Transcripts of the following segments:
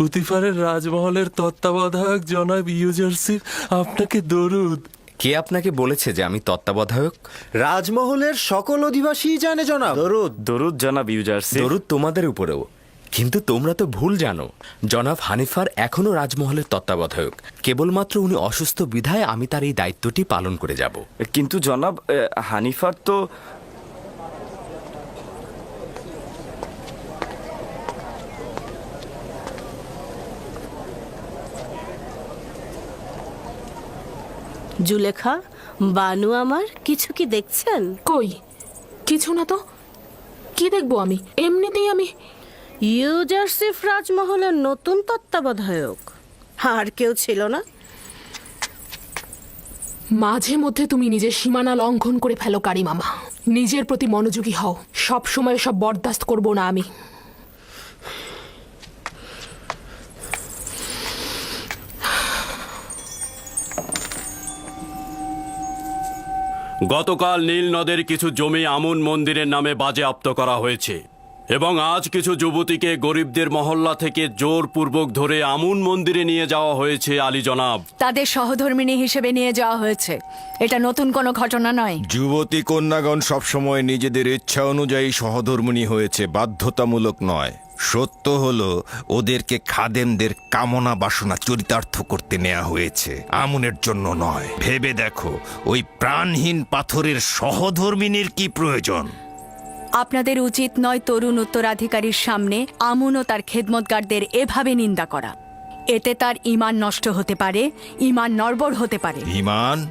পুতিফারের রাজমহলের তত্ত্বাবধায়ক জনাব ইউজারসিফ আপনাকে দরুদ। কে আপনাকে বলেছে যে আমি তত্ত্বাবধায়ক? রাজমহলের সকল অধিবাসী জানে জনাব। দরুদ দরুদ জনাব ইউজারসি। দরুদ তোমাদের উপরেও। কিন্তু তোমরা তো ভুল জানো জনাব হানিফার এখনও রাজমহলের তত্ত্বাবধায়ক। কেবলমাত্র উনি অসুস্থ বিধায় আমি তার এই দায়িত্বটি পালন করে যাব। কিন্তু জনাব হানিফার তো জুলেখা বানু আমার কিছু কি দেখছেন? কই? কিছু না তো। কি দেখব আমি? এমনিতেই আমি ইউজারসিফ রাজমহলের নতুন তত্ত্বাবধায়ক। আর কেউ ছিল না? মাঝে মধ্যে তুমি নিজের সীমানা লঙ্ঘন করে ফেলো কারি মামা নিজের প্রতি মনোযোগী হও। সব সময় সব বরদাস্ত করব না আমি। গতকাল নীল নদের কিছু জমি আমুন মন্দিরের নামে বাজেয়াপ্ত করা হয়েছে এবং আজ কিছু যুবতীকে গরিবদের মহল্লা থেকে জোরপূর্বক ধরে আমুন মন্দিরে নিয়ে যাওয়া হয়েছে আলী জনাব। তাদের সহধর্মিণী হিসেবে নিয়ে যাওয়া হয়েছে। এটা নতুন কোনো ঘটনা নয়। যুবতী কন্যাগণ সবসময় নিজেদের ইচ্ছা অনুযায়ী সহধর্মিণী হয়েছে বাধ্যতামূলক নয়। সত্য হলো ওদেরকে খাদেমদের কামনা বাসনা চরিতার্থ করতে নেওয়া হয়েছে। আমুনের জন্য নয়। ভেবে দেখো ওই প্রাণহীন পাথরের সহধর্মিনীর কি প্রয়োজন? আপনাদের উচিত নয় তরুণ উত্তরাধিকারীর সামনে আমুন ও তার খেদমতগারদের এভাবে নিন্দা করা। এতে তার ইমান নষ্ট হতে পারে ইমান নড়বড় হতে পারে। ইমান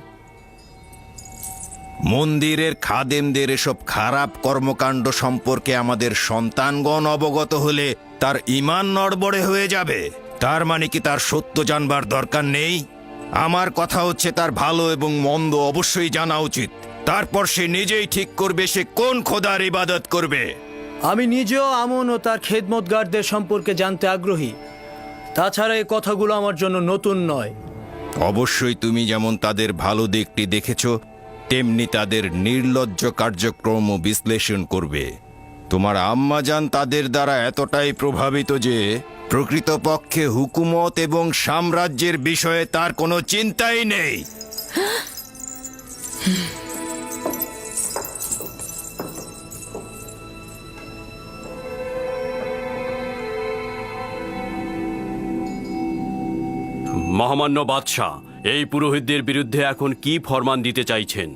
মন্দিরের খাদেমদের এসব খারাপ কর্মকাণ্ড সম্পর্কে আমাদের সন্তানগণ অবগত হলে তার ইমান নড়বড়ে হয়ে যাবে। তার মানে কি তার সত্য জানবার দরকার নেই? আমার কথা হচ্ছে তার ভালো এবং মন্দ অবশ্যই জানা উচিত। তারপর সে নিজেই ঠিক করবে সে কোন খোদার ইবাদত করবে। আমি নিজেও আমন ও তার খেদমতগারদের সম্পর্কে জানতে আগ্রহী। তাছাড়া এই কথাগুলো আমার জন্য নতুন নয়। অবশ্যই তুমি যেমন তাদের ভালো দিকটি দেখেছ তেমনি তাদের নির্লজ্জ কার্যক্রম বিশ্লেষণ করবে। তোমার আম্মাজান তাদের দ্বারা এতটাই প্রভাবিত যে, প্রকৃতপক্ষে হুকুমত এবং সাম্রাজ্যের বিষয়ে তার কোনো চিন্তাই নেই। মহামান্য বাদশাহ এই পুরোহিতদের বিরুদ্ধে এখন কি ফরমান দিতে চাইছেন?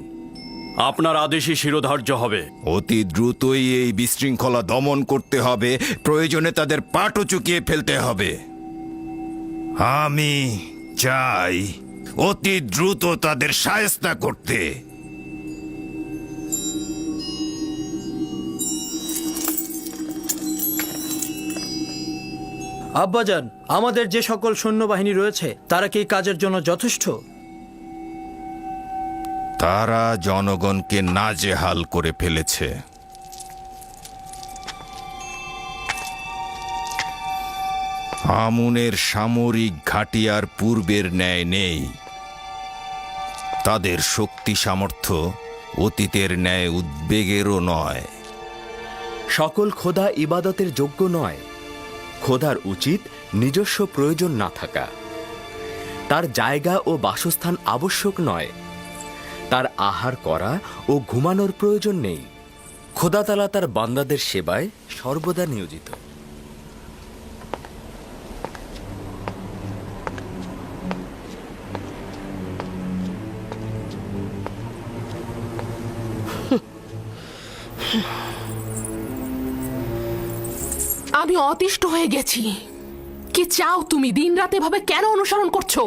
আপনার আদেশে শিরোধার্য হবে। অতি দ্রুতই এই বিশৃঙ্খলা দমন করতে হবে। প্রয়োজনে তাদের পাটও চুকিয়ে ফেলতে হবে। আমি চাই অতি দ্রুত তাদের সায়স্তা করতে। আব্বাজান আমাদের যে সকল সৈন্যবাহিনী রয়েছে তারা কি কাজের জন্য যথেষ্ট? তারা জনগণকে নাজেহাল করে ফেলেছে। আমুনের সামরিক ঘাঁটি আর পূর্বের ন্যায় নেই। তাদের শক্তি সামর্থ্য অতীতের ন্যায় উদ্বেগেরও নয়। সকল খোদা ইবাদতের যোগ্য নয়। খোদার উচিত নিজস্ব প্রয়োজন না থাকা। তার জায়গা ও বাসস্থান আবশ্যক নয়। তার আহার করা ও ঘুমানোর প্রয়োজন নেই। খোদাতালা তার বান্দাদের সেবায় সর্বদা নিয়োজিত। আমি অতিষ্ঠ হয়ে গেছি। কি চাও তুমি? দিন রাতে এভাবে কেন অনুসরণ করছ?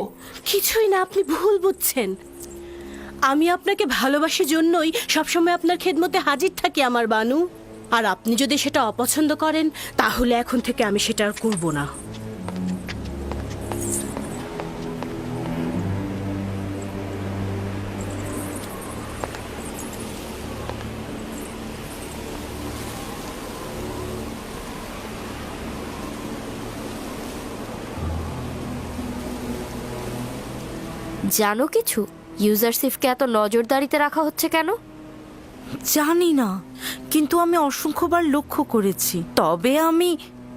কিছুই না, আপনি ভুল বুঝছেন। আমি আপনাকে ভালোবাসি জন্যই সবসময় আপনার খেদমতে হাজির থাকি আমার বানু। আর আপনি যদি সেটা অপছন্দ করেন, তাহলে এখন থেকে আমি সেটা আর করব না। জানো কিছু? ইউজারশিফকে এত নজরদারিতে রাখা হচ্ছে কেন? জানি না কিন্তু আমি অসংখ্যবার লক্ষ্য করেছি। তবে আমি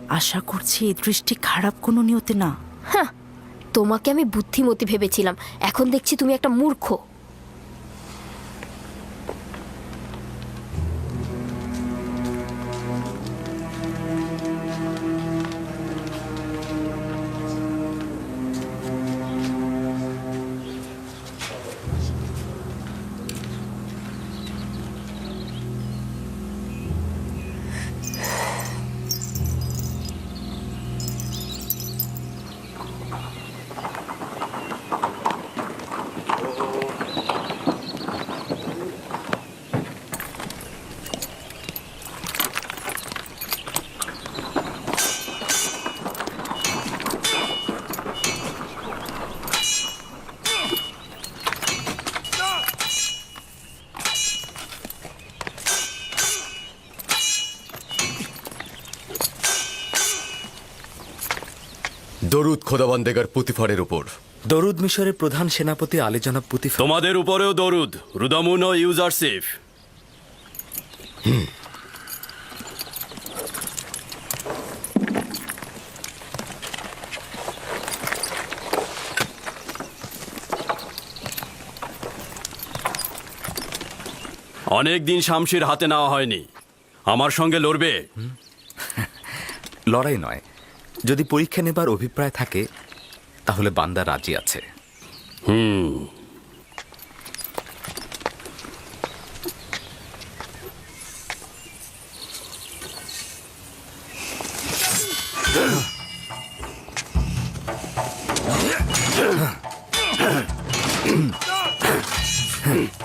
আশা করছি এই দৃষ্টি খারাপ কোনো নিয়তে না। হ্যাঁ তোমাকে আমি বুদ্ধিমতী ভেবেছিলাম। এখন দেখছি তুমি একটা মূর্খ। দরুদ খোদাবান্দেগার পুতিফারের উপর। দরুদ মিশরের প্রধান সেনাপতি আলী জনাব পুতিফা তোমাদের উপরেও দরুদ রুদামুন ও ইউজার ইউজারসিফ অনেক দিন শামশির হাতে নেওয়া হয়নি। আমার সঙ্গে লড়বে? লড়াই নয় যদি পরীক্ষা নেবার অভিপ্রায় থাকে তাহলে বান্দা রাজি আছে। হুম। Amen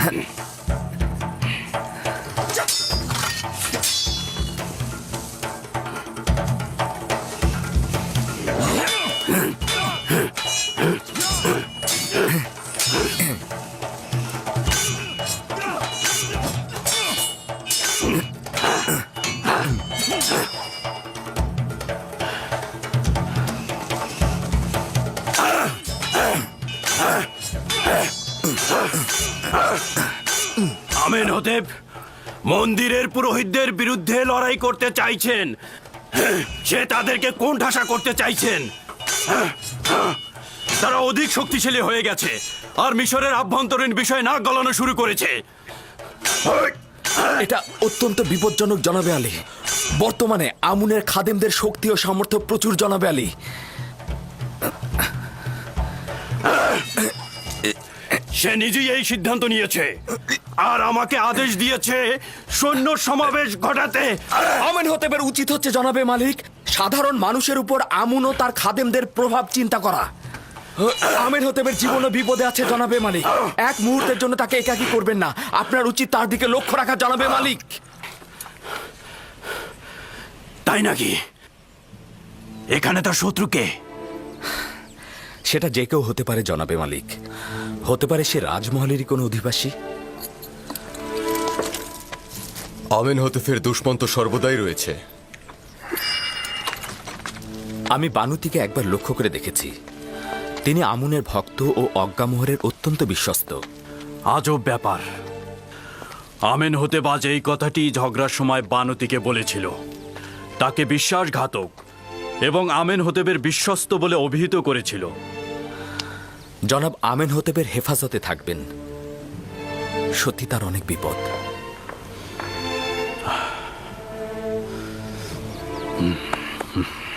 Ahem. হতেব মন্দিরের পুরোহিতদের বিরুদ্ধে লড়াই করতে চাইছেন। সে তাদেরকে কোন ঠাসা করতে চাইছেন। তারা অধিক শক্তিশালী হয়ে গেছে আর মিশরের আভ্যন্তরীণ বিষয় নাক গলানো শুরু করেছে। এটা অত্যন্ত বিপজ্জনক জনাবে আলী। বর্তমানে আমুনের খাদেমদের শক্তি ও সামর্থ্য প্রচুর জনাবে আলী। সে নিজেই এই সিদ্ধান্ত নিয়েছে। আর আমাকে আদেশ দিয়েছে সৈন্য সমাবেশ ঘটাতে। আমেন হতেবের উচিত হচ্ছে জনাবে মালিক সাধারণ মানুষের উপর আমুন ও তার খাদেমদের প্রভাব চিন্তা করা। আমেন হতেবের জীবনও বিপদে আছে জনাবে মালিক। এক মুহূর্তের জন্য তাকে একাকী করবেন না। আপনার উচিত তার দিকে লক্ষ্য রাখা জনাবে মালিক। তাই নাকি? এখানে তার শত্রুকে সেটা যে কেউ হতে পারে জনাবে মালিক। হতে পারে সে রাজমহলেরই কোনো অধিবাসী। আমেন হতেফের দুষ্মন্ত সর্বদাই রয়েছে। আমি বানুতিকে একবার লক্ষ্য করে দেখেছি। তিনি আমুনের ভক্ত ও অজ্ঞামোহরের অত্যন্ত বিশ্বস্ত। আজব ব্যাপার। আমেন হতে বাজ এই কথাটি ঝগড়ার সময় বানতিকে বলেছিল। তাকে বিশ্বাসঘাতক এবং আমেন হতেবের বিশ্বস্ত বলে অভিহিত করেছিল। জনাব আমেন হতেবের হেফাজতে থাকবেন। সত্যি তার অনেক বিপদ। Mm-hmm.